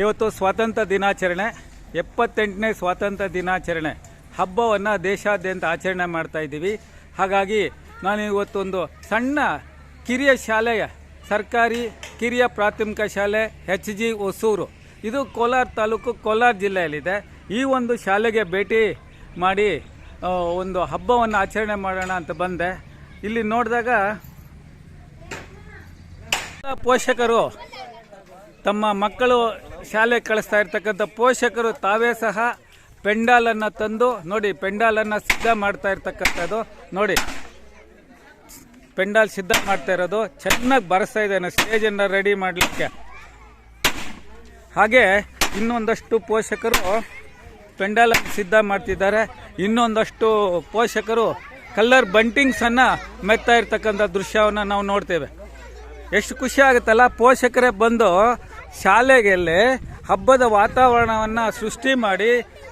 ಇವತ್ತು ಸ್ವಾತಂತ್ರ್ಯ ದಿನಾಚರಣೆ, ಎಪ್ಪತ್ತೆಂಟನೇ ಸ್ವಾತಂತ್ರ್ಯ ದಿನಾಚರಣೆ. ಹಬ್ಬವನ್ನು ದೇಶಾದ್ಯಂತ ಆಚರಣೆ ಮಾಡ್ತಾ ಇದ್ದೀವಿ. ಹಾಗಾಗಿ ನಾನು ಇವತ್ತೊಂದು ಸಣ್ಣ ಕಿರಿಯ ಶಾಲೆಯ ಸರ್ಕಾರಿ ಕಿರಿಯ ಪ್ರಾಥಮಿಕ ಶಾಲೆ, ಎಚ್ ಜಿ ಹೊಸೂರು. ಇದು ಕೋಲಾರ ತಾಲೂಕು ಕೋಲಾರ ಜಿಲ್ಲೆಯಲ್ಲಿದೆ. ಈ ಒಂದು ಶಾಲೆಗೆ ಭೇಟಿ ಮಾಡಿ ಒಂದು ಹಬ್ಬವನ್ನು ಆಚರಣೆ ಮಾಡೋಣ ಅಂತ ಬಂದೆ. ಇಲ್ಲಿ ನೋಡಿದಾಗ ಪೋಷಕರು ತಮ್ಮ ಮಕ್ಕಳು ಶಾಲೆ ಕಳಿಸ್ತಾ ಇರ್ತಕ್ಕಂಥ ಪೋಷಕರು ತಾವೇ ಸಹ ಪೆಂಡಾಲನ್ನು ತಂದು ನೋಡಿ, ಪೆಂಡಾಲನ್ನು ಸಿದ್ಧ ಮಾಡ್ತಾ ಇರ್ತಕ್ಕಂಥದ್ದು ನೋಡಿ. ಪೆಂಡಾಲ್ ಸಿದ್ಧ ಮಾಡ್ತಾ ಇರೋದು ಚೆನ್ನಾಗಿ ಬರೆಸ್ತಾ ಇದ್ದಾನೆ ಸ್ಟೇಜನ್ನು ರೆಡಿ ಮಾಡಲಿಕ್ಕೆ. ಹಾಗೆ ಇನ್ನೊಂದಷ್ಟು ಪೋಷಕರು ಪೆಂಡಾಲನ್ನು ಸಿದ್ಧ ಮಾಡ್ತಿದ್ದಾರೆ. ಇನ್ನೊಂದಷ್ಟು ಪೋಷಕರು ಕಲ್ಲರ್ ಬಂಟಿಂಗ್ಸನ್ನು ಮೆತ್ತಾ ಇರ್ತಕ್ಕಂಥ ದೃಶ್ಯವನ್ನು ನಾವು ನೋಡ್ತೇವೆ. ಎಷ್ಟು ಖುಷಿ ಆಗುತ್ತಲ್ಲ, ಪೋಷಕರೇ ಬಂದು ಶಾಲೆಗೆಲ್ಲಿ ಹಬ್ಬದ ವಾತಾವರಣವನ್ನು ಸೃಷ್ಟಿ ಮಾಡಿ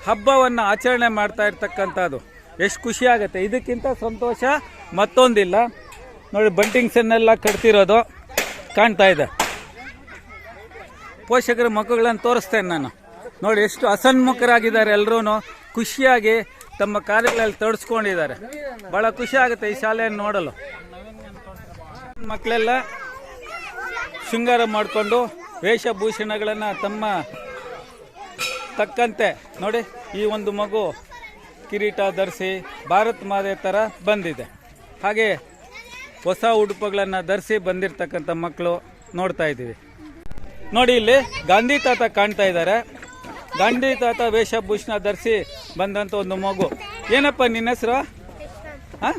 ಹಬ್ಬವನ್ನು ಆಚರಣೆ ಮಾಡ್ತಾ ಇರ್ತಕ್ಕಂಥದ್ದು. ಎಷ್ಟು ಖುಷಿ ಆಗುತ್ತೆ. ಇದಕ್ಕಿಂತ ಸಂತೋಷ ಮತ್ತೊಂದಿಲ್ಲ. ನೋಡಿ ಬಂಟಿಂಗ್ಸನ್ನೆಲ್ಲ ಕಟ್ತಿರೋದು ಕಾಣ್ತಾ ಇದೆ. ಪೋಷಕರ ಮಕ್ಕಳನ್ನು ತೋರಿಸ್ತೇನೆ ನಾನು. ನೋಡಿ, ಎಷ್ಟು ಅಸನ್ಮುಖರಾಗಿದ್ದಾರೆ ಎಲ್ಲರೂ ಖುಷಿಯಾಗಿ ತಮ್ಮ ಕಾರ್ಯಗಳಲ್ಲಿ ತೊಡಸ್ಕೊಂಡಿದ್ದಾರೆ. ಭಾಳ ಖುಷಿ ಆಗುತ್ತೆ ಈ ಶಾಲೆಯನ್ನು ನೋಡಲು. ಮಕ್ಕಳೆಲ್ಲ ಶೃಂಗಾರ ಮಾಡಿಕೊಂಡು ವೇಷಭೂಷಣಗಳನ್ನು ತಮ್ಮ ತಕ್ಕಂತೆ ನೋಡಿ ಈ ಒಂದು ಮಗು ಕಿರೀಟ ಧರಿಸಿ ಭಾರತ್ ಮಾತೆ ಥರ ಬಂದಿದೆ. ಹಾಗೆ ಹೊಸ ಉಡುಪುಗಳನ್ನು ಧರಿಸಿ ಬಂದಿರತಕ್ಕಂಥ ಮಕ್ಕಳು ನೋಡ್ತಾ ಇದ್ದೀವಿ. ನೋಡಿ ಇಲ್ಲಿ ಗಾಂಧಿ ತಾತ ಕಾಣ್ತಾ ಇದ್ದಾರೆ. ಗಾಂಧಿ ತಾತ ವೇಷಭೂಷಣ ಧರಿಸಿ ಬಂದಂಥ ಒಂದು ಮಗು. ಏನಪ್ಪ ನಿನ್ನ ಹೆಸರು? ಹಾಂ?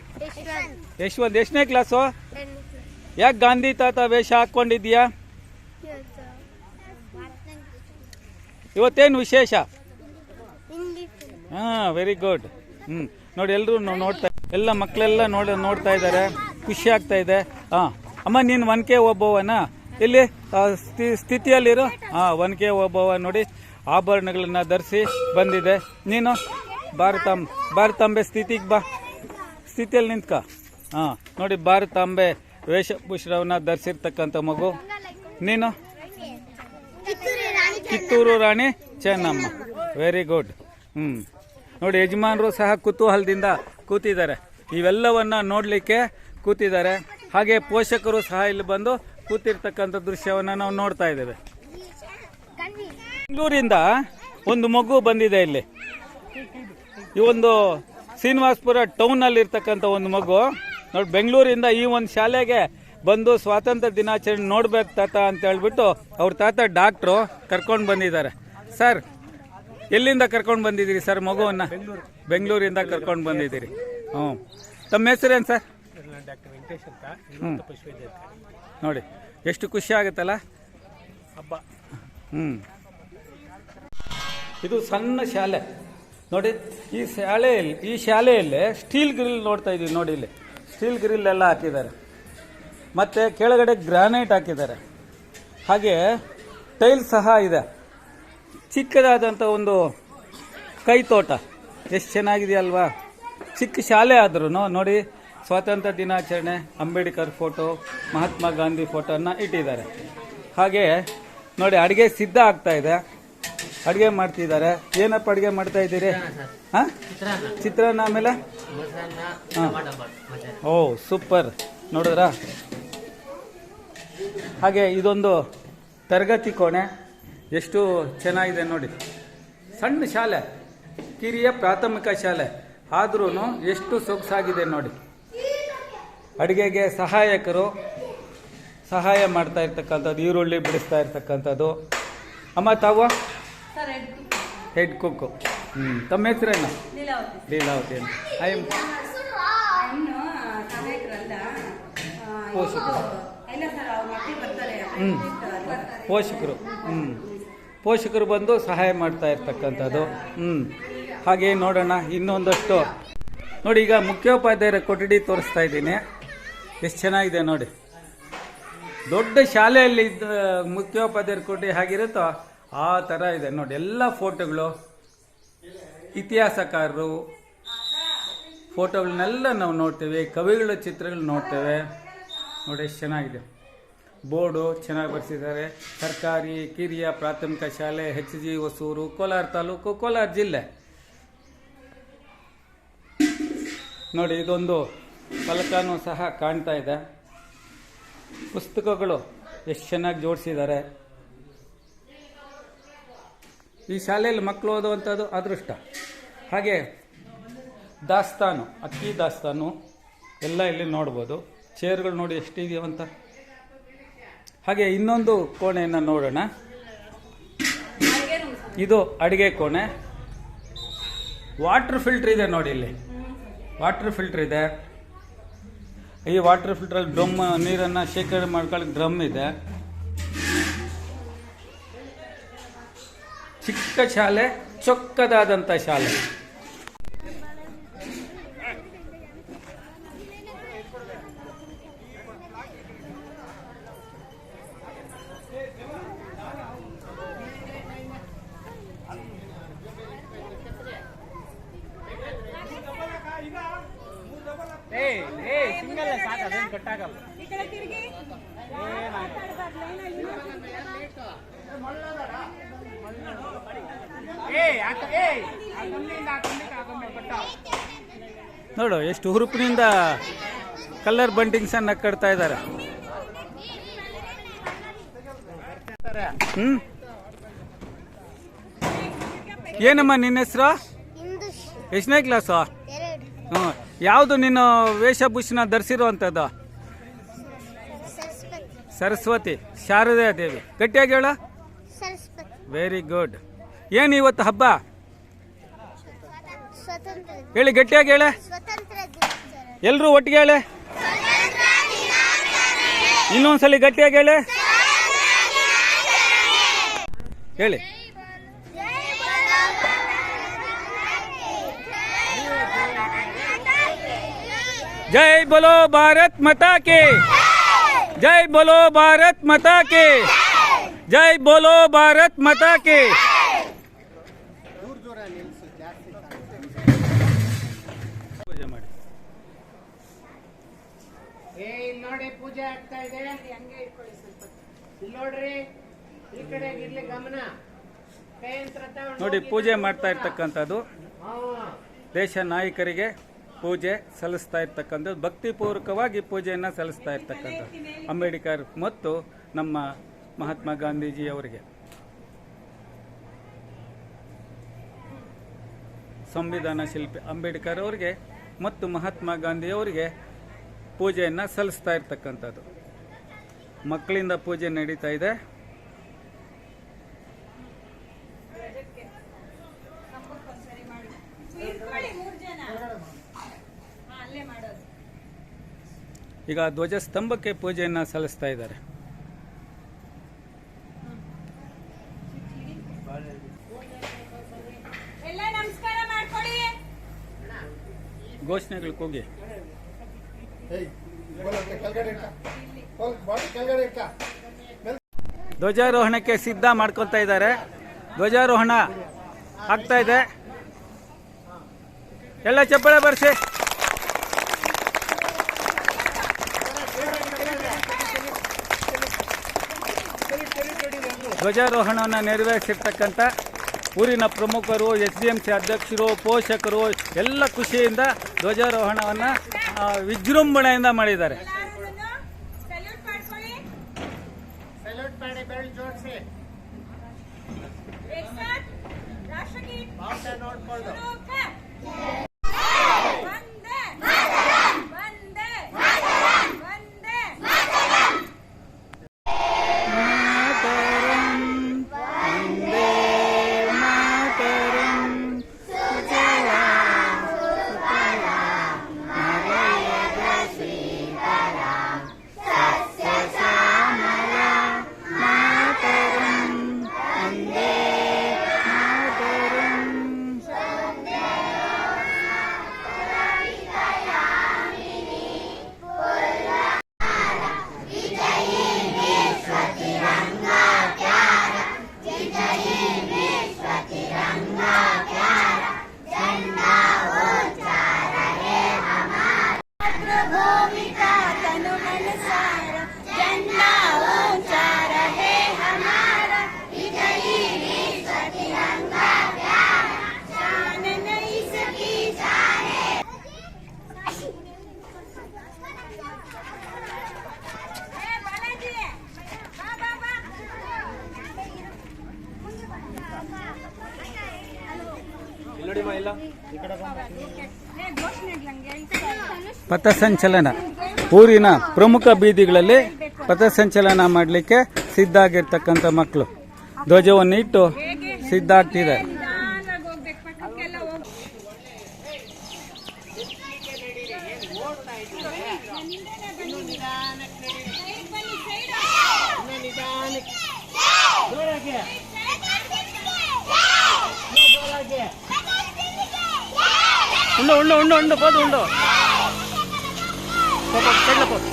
ಯಶವಂತ್. ಎಷ್ಟನೇ ಕ್ಲಾಸು ಯಾಕೆ ಗಾಂಧಿ ತಾತ ವೇಷ ಹಾಕ್ಕೊಂಡಿದ್ಯಾ ಇವತ್ತೇನು ವಿಶೇಷ? ಹಾಂ ವೆರಿ ಗುಡ್ ಹ್ಞೂ ನೋಡಿ ಎಲ್ಲರೂ ನೋಡ್ತಾ ಎಲ್ಲ ಮಕ್ಕಳೆಲ್ಲ ನೋಡ ನೋಡ್ತಾ ಇದ್ದಾರೆ. ಖುಷಿ ಆಗ್ತಾ ಇದೆ. ಹಾಂ ಅಮ್ಮ ನೀನು ಒನಕೆ ಒಬ್ಬವನ ಇಲ್ಲಿ ಸ್ಥಿತಿಯಲ್ಲಿರು? ಹಾಂ ಒನಕೆ ಒಬ್ಬವ ನೋಡಿ ಆಭರಣಗಳನ್ನ ಧರಿಸಿ ಬಂದಿದೆ. ನೀನು? ಭಾರತಾಂಬ ಭಾರತಾಂಬೆ ಸ್ಥಿತಿಗೆ ಬಾ. ಸ್ಥಿತಿಯಲ್ಲಿ ನಿಂತ್ಕ. ಹಾಂ ನೋಡಿ ಭಾರತಾಂಬೆ ವೇಷಭೂಷಣವನ್ನು ಧರಿಸಿರ್ತಕ್ಕಂಥ ಮಗು. ನೀನು? ಕಿತ್ತೂರು ರಾಣಿ ಚೆನ್ನಮ್ಮ. ವೆರಿ ಗುಡ್ ಹ್ಞೂ ನೋಡಿ ಯಜಮಾನರು ಸಹ ಕುತೂಹಲದಿಂದ ಕೂತಿದ್ದಾರೆ. ಇವೆಲ್ಲವನ್ನು ನೋಡಲಿಕ್ಕೆ ಕೂತಿದ್ದಾರೆ. ಹಾಗೆ ಪೋಷಕರು ಸಹ ಇಲ್ಲಿ ಬಂದು ಕೂತಿರ್ತಕ್ಕಂಥ ದೃಶ್ಯವನ್ನು ನಾವು ನೋಡ್ತಾ ಇದ್ದೇವೆ. ಬೆಂಗಳೂರಿಂದ ಒಂದು ಮಗು ಬಂದಿದೆ ಇಲ್ಲಿ. ಈ ಒಂದು ಶ್ರೀನಿವಾಸಪುರ ಟೌನಲ್ಲಿ ಇರ್ತಕ್ಕಂಥ ಒಂದು ಮಗು. ನೋಡಿ ಬೆಂಗಳೂರಿಂದ ಈ ಒಂದು ಶಾಲೆಗೆ ಬಂದು ಸ್ವಾತಂತ್ರ್ಯ ದಿನಾಚರಣೆ ನೋಡ್ಬೇಕು ತಾತ ಅಂತ ಹೇಳ್ಬಿಟ್ಟು ಅವ್ರ ತಾತ ಡಾಕ್ಟ್ರು ಕರ್ಕೊಂಡು ಬಂದಿದ್ದಾರೆ. ಸರ್ ಎಲ್ಲಿಂದ ಕರ್ಕೊಂಡು ಬಂದಿದ್ದೀರಿ ಸರ್ ಮಗುವನ್ನ? ಬೆಂಗಳೂರಿಂದ ಕರ್ಕೊಂಡು ಬಂದಿದ್ದೀರಿ. ಹ್ಞೂ. ತಮ್ಮ ಹೆಸರೇನು ಸರ್? ಹ್ಞೂ ನೋಡಿ ಎಷ್ಟು ಖುಷಿ ಆಗುತ್ತಲ್ಲ? ಹಬ್ಬ. ಹ್ಞೂ. ಇದು ಸಣ್ಣ ಶಾಲೆ. ನೋಡಿ ಈ ಶಾಲೆಯಲ್ಲಿ ಈ ಶಾಲೆಯಲ್ಲಿ ಸ್ಟೀಲ್ ಗ್ರಿಲ್ ನೋಡ್ತಾ ಇದ್ದೀವಿ ನೋಡಿ ಇಲ್ಲಿ. ಸ್ಟೀಲ್ ಗ್ರಿಲ್ ಎಲ್ಲ ಹಾಕಿದ್ದಾರೆ. ಮತ್ತು ಕೆಳಗಡೆ ಗ್ರಾನೈಟ್ ಹಾಕಿದ್ದಾರೆ. ಹಾಗೆ ಟೈಲ್ ಸಹ ಇದೆ. ಚಿಕ್ಕದಾದಂಥ ಒಂದು ಕೈತೋಟ. ಎಷ್ಟು ಚೆನ್ನಾಗಿದೆಯಲ್ವಾ? ಚಿಕ್ಕ ಶಾಲೆ ಆದ್ರೂ ನೋಡಿ ಸ್ವಾತಂತ್ರ್ಯ ದಿನಾಚರಣೆ ಅಂಬೇಡ್ಕರ್ ಫೋಟೋ ಮಹಾತ್ಮ ಗಾಂಧಿ ಫೋಟೋನ ಇಟ್ಟಿದ್ದಾರೆ. ಹಾಗೆ ನೋಡಿ ಅಡುಗೆ ಸಿದ್ಧ ಆಗ್ತಾ ಇದೆ. ಅಡುಗೆ ಮಾಡ್ತಿದ್ದಾರೆ. ಏನಪ್ಪ ಅಡುಗೆ ಮಾಡ್ತಾ ಇದ್ದೀರಿ? ಹಾಂ? ಚಿತ್ರಾನ್ನ. ಆಮೇಲೆ? ಹಾಂ. ಓ ಸೂಪರ್. ನೋಡಿದ್ರಾ? ಹಾಗೆ ಇದೊಂದು ತರಗತಿ ಕೋಣೆ. ಎಷ್ಟು ಚೆನ್ನಾಗಿದೆ ನೋಡಿ. ಸಣ್ಣ ಶಾಲೆ ಕಿರಿಯ ಪ್ರಾಥಮಿಕ ಶಾಲೆ. ಆದ್ರೂ ಎಷ್ಟು ಸೊಗಸಾಗಿದೆ ನೋಡಿ. ಅಡುಗೆಗೆ ಸಹಾಯಕರು ಸಹಾಯ ಮಾಡ್ತಾ ಇರ್ತಕ್ಕಂಥದ್ದು ಈರುಳ್ಳಿ ಬಿಡಿಸ್ತಾ ಇರ್ತಕ್ಕಂಥದ್ದು. ಅಮ್ಮ ತಾವು? ಹೆಡ್ ಕುಕ್ಕು ಹ್ಞೂ ತಮ್ಮ ಹೆಸರೇನು? ಲೀಲಾವತಿ. ಅಂತ. ಐ ಪೋಷಕರು. ಹ್ಞೂ ಪೋಷಕರು ಹ್ಞೂ ಪೋಷಕರು ಬಂದು ಸಹಾಯ ಮಾಡ್ತಾ ಇರ್ತಕ್ಕಂಥದ್ದು. ಹ್ಞೂ ಹಾಗೆ ನೋಡೋಣ ಇನ್ನೊಂದಷ್ಟು. ನೋಡಿ ಈಗ ಮುಖ್ಯೋಪಾಧ್ಯಾಯರ ಕೊಠಡಿ ತೋರಿಸ್ತಾ ಇದ್ದೀನಿ. ಎಷ್ಟು ಚೆನ್ನಾಗಿದೆ ನೋಡಿ. ದೊಡ್ಡ ಶಾಲೆಯಲ್ಲಿ ಇದ್ದ ಮುಖ್ಯೋಪಾಧ್ಯಾಯರ ಕೊಠಡಿ ಹೇಗಿರುತ್ತೋ ಆ ಥರ ಇದೆ ನೋಡಿ. ಎಲ್ಲ ಫೋಟೋಗಳು. ಇತಿಹಾಸಕಾರರು. ಫೋಟೋಗಳನ್ನೆಲ್ಲ ನಾವು ನೋಡ್ತೇವೆ ಕವಿಗಳ ಚಿತ್ರಗಳು ನೋಡ್ತೇವೆ. ನೋಡಿ, ಎಷ್ಟು ಚೆನ್ನಾಗಿದೆ. ಬೋರ್ಡು ಚೆನ್ನಾಗಿ ಬರೆಸಿದ್ದಾರೆ. ಸರ್ಕಾರಿ, ಕಿರಿಯ ಪ್ರಾಥಮಿಕ ಶಾಲೆ ಎಚ್ ಜಿ ಹೊಸೂರು, ಕೋಲಾರ ತಾಲೂಕು, ಕೋಲಾರ ಜಿಲ್ಲೆ. ನೋಡಿ, ಇದೊಂದು ಫಲಕನೂ ಸಹ ಕಾಣ್ತಾ ಇದೆ. ಪುಸ್ತಕಗಳು ಎಷ್ಟು ಚೆನ್ನಾಗಿ ಜೋಡಿಸಿದ್ದಾರೆ. ಈ ಶಾಲೆಯಲ್ಲಿ ಮಕ್ಕಳು ಓದುವಂಥದ್ದು ಅದೃಷ್ಟ. ಹಾಗೆ ದಾಸ್ತಾನು, ಅಕ್ಕಿ ದಾಸ್ತಾನು ಎಲ್ಲ ಇಲ್ಲಿ ನೋಡ್ಬೋದು. ಚೇರ್ಗಳು ನೋಡಿ ಎಷ್ಟಿದೆಯೋ ಅಂತ ಹಾಗೆ ಇನ್ನೊಂದು ಕೋಣೆಯನ್ನು ನೋಡೋಣ. ಇದು ಅಡುಗೆ ಕೋಣೆ. ವಾಟರ್ ಫಿಲ್ಟರ್ ಇದೆ ನೋಡಿ ಇಲ್ಲಿ. ವಾಟರ್ ಫಿಲ್ಟರ್ ಇದೆ. ಈ ವಾಟರ್ ಫಿಲ್ಟ್ರಲ್ಲಿ ಡ್ರಮ್, ನೀರನ್ನು ಶೇಖರಣೆ ಮಾಡ್ಕೊಳ್ಳೋಕೆ ಡ್ರಮ್ ಇದೆ. ಚಿಕ್ಕ ಶಾಲೆ ಚೊಕ್ಕದಾದಂಥ ಶಾಲೆ ಏ ಏ ಸಿಂಗಲ್ ಸಾಕು ಅದೇನು ಕಟ್ಟಾಗಲ್ಲ ಏ ಆಕ ಏ ಆ ಗೊಂಬೆಯಿಂದ ಆ ಗೊಂಬೆಗೆ ಆ ಗೊಂಬೆ ಕಟ್ಟಾವ ನೋಡು ಎಷ್ಟು ಹುರುಪಿನಿಂದ ಕಲರ್ ಅನ್ನ ಕಟ್ತಾ ಇದ್ದಾರೆ. ಹ್ಮ್? ಏನಮ್ಮ ನಿನ್ನ ಹೆಸರು? ಹಿಂದೂಶ್ ಎಷ್ಟನೇ ಕ್ಲಾಸು ಹ್ಞೂ ಯಾವುದು ನೀನು ವೇಷಭೂಷಣ ಧರಿಸಿರುವಂಥದ್ದು? ಸರಸ್ವತಿ ಶಾರದಾ ದೇವಿ. ಗಟ್ಟಿಯಾಗಿ ಹೇಳ. ವೆರಿ ಗುಡ್ ಏನು ಇವತ್ತು ಹಬ್ಬ? ಹೇಳಿ ಗಟ್ಟಿಯಾಗಿ ಹೇಳ. ಎಲ್ಲರೂ ಒಟ್ಟಿಗೆ ಹೇಳೆ. ಇನ್ನೊಂದ್ಸಲಿ ಗಟ್ಟಿಯಾಗಿ ಹೇಳೆ. ಹೇಳಿ. ಜೈ ಬಲೋ ಭಾರತ್ ಮತಾ ಕೆ. जय बोलो भारत माता की जय बोलो भारत माता की ಪೂಜೆ ಮಾಡಿ ಏ ಇಲ್ಲಿ ನೋಡಿ ಪೂಜೆ ಆಗ್ತಾ ಇದೆ ಇಲ್ಲಿ ನೋಡ್ರಿ ಈ ಕಡೆ ಇರ್ಲಿ ಗಮನ ಕೈ ಯಂತ್ರ ತಗೊಂಡು ನೋಡಿ ಹೋಗಿ ಪೂಜೆ ಮಾಡ್ತಾ ಇರ್ತಕ್ಕಂಥದ್ದು ಹಾ. ದೇಶ ನಾಯಕರಿಗೆ ಪೂಜೆ ಸಲ್ಲಿಸ್ತಾ ಇರ್ತಕ್ಕಂಥದ್ದು, ಭಕ್ತಿಪೂರ್ವಕವಾಗಿ ಪೂಜೆಯನ್ನು ಸಲ್ಲಿಸ್ತಾ ಇರ್ತಕ್ಕಂಥದ್ದು. ಅಂಬೇಡ್ಕರ್ ಮತ್ತು ನಮ್ಮ ಮಹಾತ್ಮ ಗಾಂಧೀಜಿ ಅವರಿಗೆ ಸಂವಿಧಾನ ಶಿಲ್ಪಿ ಅಂಬೇಡ್ಕರ್ ಅವರಿಗೆ ಮತ್ತು ಮಹಾತ್ಮ ಗಾಂಧಿಯವರಿಗೆ ಪೂಜೆಯನ್ನು ಸಲ್ಲಿಸ್ತಾ ಇರ್ತಕ್ಕಂಥದ್ದು. ಮಕ್ಕಳಿಂದ ಪೂಜೆ ನಡೀತಾ ಇದೆ ಇಟ್ಕೊಳ್ಳಿ ಮೂರ್ ಜನ ಹಾ, ಅಲ್ಲೇ ಮಾಡೋದು ಈಗ ಧ್ವಜಸ್ತಂಭಕ್ಕೆ ಪೂಜೆಯನ್ನು ಸಲ್ಲಿಸ್ತಾ ಇದ್ದಾರೆ. ಎಲ್ಲ ನಮಸ್ಕಾರ ಮಾಡ್ಕೊಳ್ಳಿ. ಘೋಷಣೆಗಳು ಕೂಗಿ. ಧ್ವಜಾರೋಹಣಕ್ಕೆ ಸಿದ್ಧ ಮಾಡ್ಕೊತಾ ಇದ್ದಾರೆ. ಧ್ವಜಾರೋಹಣ ಆಗ್ತಾ ಇದೆ. ಎಲ್ಲ ಚಪ್ಪಳೆ ಬರ್ಸಿ. ಧ್ವಜಾರೋಹಣವನ್ನು ನೆರವೇರಿಸಿರ್ತಕ್ಕಂಥ ಊರಿನ ಪ್ರಮುಖರು ಎಸ್ ಡಿ ಎಂ ಸಿ ಅಧ್ಯಕ್ಷರು ಪೋಷಕರು ಎಲ್ಲ ಖುಷಿಯಿಂದ ಧ್ವಜಾರೋಹಣವನ್ನು ವಿಜೃಂಭಣೆಯಿಂದ ಮಾಡಿದ್ದಾರೆ. ಸಲ್ಯೂಟ್ ಪಥಸಂಚಲನ. ಊರಿನ ಪ್ರಮುಖ ಬೀದಿಗಳಲ್ಲಿ ಪಥಸಂಚಲನ ಮಾಡಲಿಕ್ಕೆ ಸಿದ್ಧ ಆಗಿರ್ತಕ್ಕಂಥ ಮಕ್ಕಳು ಧ್ವಜವನ್ನು ಇಟ್ಟು ಸಿದ್ಧ ಆಗ್ತಿದೆ ಉಂಡು ಉಂಡು ಉಂಡು ಉಂಡು ಉಂಡು. ಉಂಡು ಉಂಡು పోదు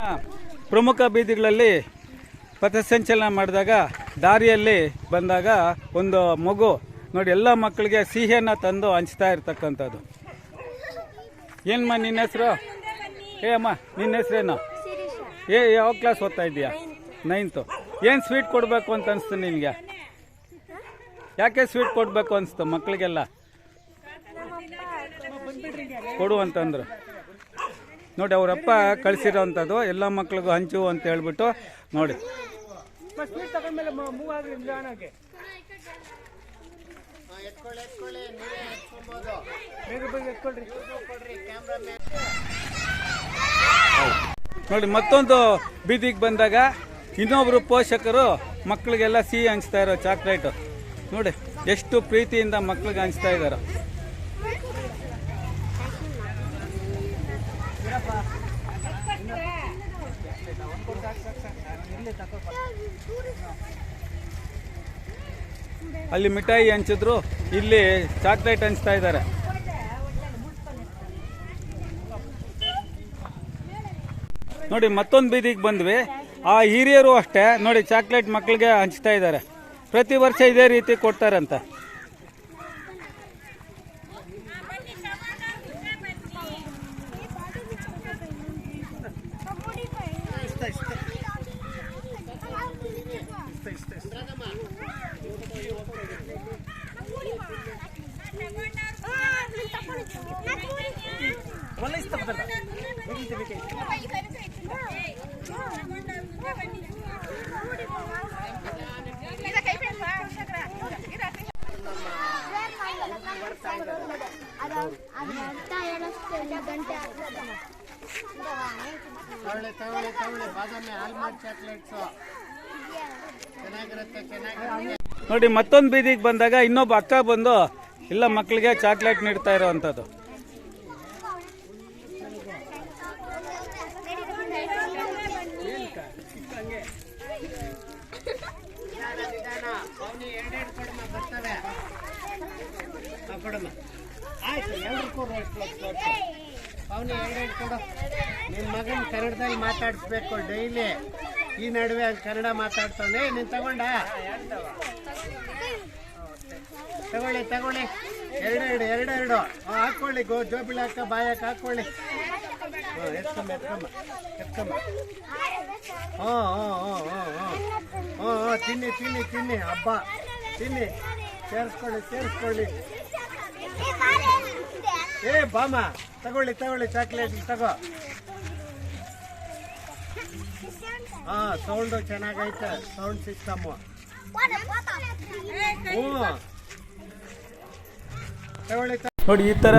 ಉಂಡು ಪ್ರಮುಖ ಬೀದಿಗಳಲ್ಲಿ ಪಥಸಂಚಲನ ಮಾಡಿದಾಗ ದಾರಿಯಲ್ಲಿ ಬಂದಾಗ ಒಂದು ಮಗು ನೋಡಿ ಎಲ್ಲ ಮಕ್ಕಳಿಗೆ ಸಿಹಿಯನ್ನು ತಂದು ಹಂಚ್ತಾ ಇರ್ತಕ್ಕಂಥದ್ದು. ಏನಮ್ಮ ನಿನ್ನ ಹೆಸರು? ಏ ಅಮ್ಮ, ನಿನ್ನ ಹೆಸರೇನು? ಏ ಯಾವ ಕ್ಲಾಸ್ ಓದ್ತಾ ಇದೆಯಾ ನೈನ್ತು ಏನು ಸ್ವೀಟ್ ಕೊಡಬೇಕು ಅಂತ ಅನಿಸ್ತು ನಿನಗೆ? ಯಾಕೆ ಸ್ವೀಟ್ ಕೊಡಬೇಕು ಅನಿಸ್ತು ಮಕ್ಕಳಿಗೆಲ್ಲ? ಕೊಡು ಅಂತಂದ್ರು. ನೋಡಿ ಅವರಪ್ಪ ಕಳಿಸಿರೋವಂಥದ್ದು ಎಲ್ಲ ಮಕ್ಳಿಗೂ ಹಂಚು ಅಂತ ಹೇಳ್ಬಿಟ್ಟು ನೋಡಿ. ಹಾ, ಎತ್ಕೊಳ್ಳಿ ಎತ್ಕೊಳ್ಳಿ ನೀವೇ ಎತ್ಕೊಬೋದು. ಕೊಡ್ರಿ ಕ್ಯಾಮ್ರಾ ನೋಡಿ ಮತ್ತೊಂದು ಬೀದಿಗೆ ಬಂದಾಗ ಇನ್ನೊಬ್ರು ಪೋಷಕರು ಮಕ್ಕಳಿಗೆಲ್ಲ ಸಿಹಿ ಹಂಚ್ತಾ ಇರೋ ಚಾಕ್ಲೇಟು ನೋಡಿ ಎಷ್ಟು ಪ್ರೀತಿಯಿಂದ ಮಕ್ಳಿಗೆ ಹಂಚ್ತಾ ಇದ್ದಾರೆ ಅಲ್ಲಿ ಮಿಠಾಯಿ ಹಂಚಿದ್ರು, ಇಲ್ಲಿ ಚಾಕ್ಲೇಟ್ ಹಂಚ್ತಾ ಇದ್ದಾರೆ. ನೋಡಿ, ಮತ್ತೊಂದು ಬೀದಿಗೆ ಬಂದ್ವಿ. ಆ ಹಿರಿಯರು ಅಷ್ಟೇ, ನೋಡಿ ಚಾಕ್ಲೇಟ್ ಮಕ್ಕಳಿಗೆ ಹಂಚ್ತಾ ಇದ್ದಾರೆ. ಪ್ರತಿ ವರ್ಷ ಇದೇ ರೀತಿ ಕೊಡ್ತಾರಂತ. ನೋಡಿ ಮತ್ತೊಂದು ಬೀದಿಗೆ ಬಂದಾಗ ಇನ್ನೊಬ್ಬ ಅಕ್ಕ ಬಂದು ಇಲ್ಲ ಮಕ್ಕಳಿಗೆ ಚಾಕ್ಲೇಟ್ ನೀಡ್ತಾ ಇರೋವಂಥದ್ದು ಆಯ್ತು ಎರಡು ಕೊಡು ಅವನಿ ಎರಡೆರಡು ಕೊಡು. ನಿನ್ನ ಮಗನ ಕನ್ನಡದಲ್ಲಿ ಮಾತಾಡಿಸ್ಬೇಕು ಡೈಲಿ. ಈ ನಡುವೆ ಕನ್ನಡ ಮಾತಾಡ್ತಾನೆ. ನೀನು ತಗೊಂಡ? ತಗೊಳ್ಳಿ ತಗೊಳ್ಳಿ. ಎರಡೆರಡು ಎರಡೆರಡು ಹ್ಮ್, ಹಾಕ್ಕೊಳ್ಳಿ ಗೋ ಜೋಬಿಳಿ ಹಾಕ ಬಾಯಕ್ಕೆ ಹಾಕೊಳ್ಳಿ. ಹ್ಞೂ ಎತ್ಕಮ್ಮ ಎತ್ಕಮ್ಮ ಎತ್ಕಮ್ಮ ಹ್ಞೂ ಹ್ಞೂ ಹ್ಞೂ ಹ್ಞೂ ಹ್ಞೂ ಹ್ಞೂ ಹ್ಞೂ ತಿನ್ನಿ ತಿನ್ನಿ ತಿನ್ನಿ ಹಬ್ಬ. ತಿನ್ನಿ. ಸೇರಿಸ್ಕೊಳ್ಳಿ ಸೇರಿಸ್ಕೊಳ್ಳಿ. ಏ ಬಾಮ ತಗೊಳ್ಳಿ ತಗೊಳ್ಳಿ ಚಾಕ್ಲೇಟ್ ತಗೋ. ಹಾ ಸೌಂಡ್ ಚೆನ್ನಾಗೈತೆ ಸೌಂಡ್ ಸಿಸ್ಟಮ್ ನೋಡಿ ಈ ಥರ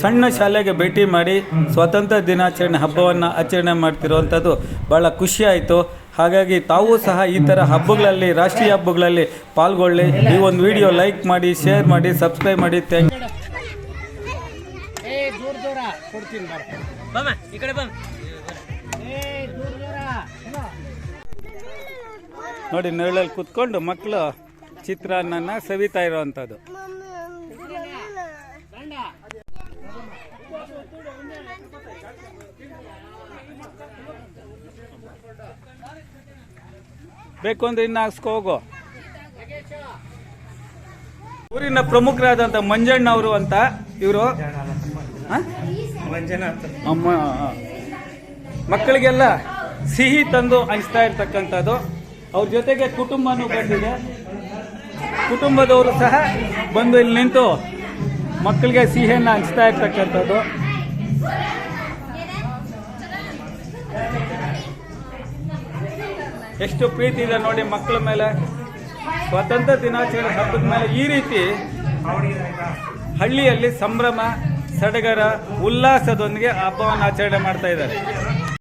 ಸಣ್ಣ ಶಾಲೆಗೆ ಭೇಟಿ ಮಾಡಿ ಸ್ವಾತಂತ್ರ್ಯ ದಿನಾಚರಣೆ ಹಬ್ಬವನ್ನು ಆಚರಣೆ ಮಾಡ್ತಿರುವಂಥದ್ದು ಭಾಳ ಖುಷಿ ಆಯಿತು. ಹಾಗಾಗಿ ತಾವೂ ಸಹ ಈ ಥರ ಹಬ್ಬಗಳಲ್ಲಿ ರಾಷ್ಟ್ರೀಯ ಹಬ್ಬಗಳಲ್ಲಿ ಪಾಲ್ಗೊಳ್ಳಿ. ಈ ಒಂದು ವಿಡಿಯೋ ಲೈಕ್ ಮಾಡಿ ಶೇರ್ ಮಾಡಿ ಸಬ್ಸ್ಕ್ರೈಬ್ ಮಾಡಿ. ಥ್ಯಾಂಕ್ ಏ ನೋಡಿ ನೆರಳಲ್ಲಿ ಕೂತ್ಕೊಂಡು ಮಕ್ಕಳು ಚಿತ್ರಾನ್ನ ಸವಿತಾ ಇರೋವಂಥದ್ದು. ಬೇಕು ಅಂದ್ರೆ ಇನ್ನು ಹಾಕ್ಸ್ಕೊ, ಹೋಗು. ಊರಿನ ಪ್ರಮುಖರಾದಂಥ ಮಂಜಣ್ಣ ಅವರು ಅಂತ ಇವರು ಅಮ್ಮ ಮಕ್ಕಳಿಗೆಲ್ಲ ಸಿಹಿ ತಂದು ಹಂಚ್ತಾ ಇರ್ತಕ್ಕಂಥದ್ದು. ಅವ್ರ ಜೊತೆಗೆ ಕುಟುಂಬನೂ ಬಂದಿದೆ. ಕುಟುಂಬದವರು ಸಹ ಬಂದು ಇಲ್ಲಿ ನಿಂತು ಮಕ್ಕಳಿಗೆ ಸಿಹಿಯನ್ನು ಹಂಚ್ತಾ ಇರ್ತಕ್ಕಂಥದ್ದು. ಎಷ್ಟು ಪ್ರೀತಿ ಇದೆ ನೋಡಿ ಮಕ್ಕಳ ಮೇಲೆ. ಸ್ವತಂತ್ರ ದಿನಾಚರಣೆ ಹಬ್ಬದ ಮೇಲೆ ಈ ರೀತಿ ಹಳ್ಳಿಯಲ್ಲಿ ಸಂಭ್ರಮ, ಸಡಗರ, ಉಲ್ಲಾಸದೊಂದಿಗೆ ಹಬ್ಬವನ್ನು ಆಚರಣೆ ಮಾಡ್ತಾ ಇದ್ದಾರೆ.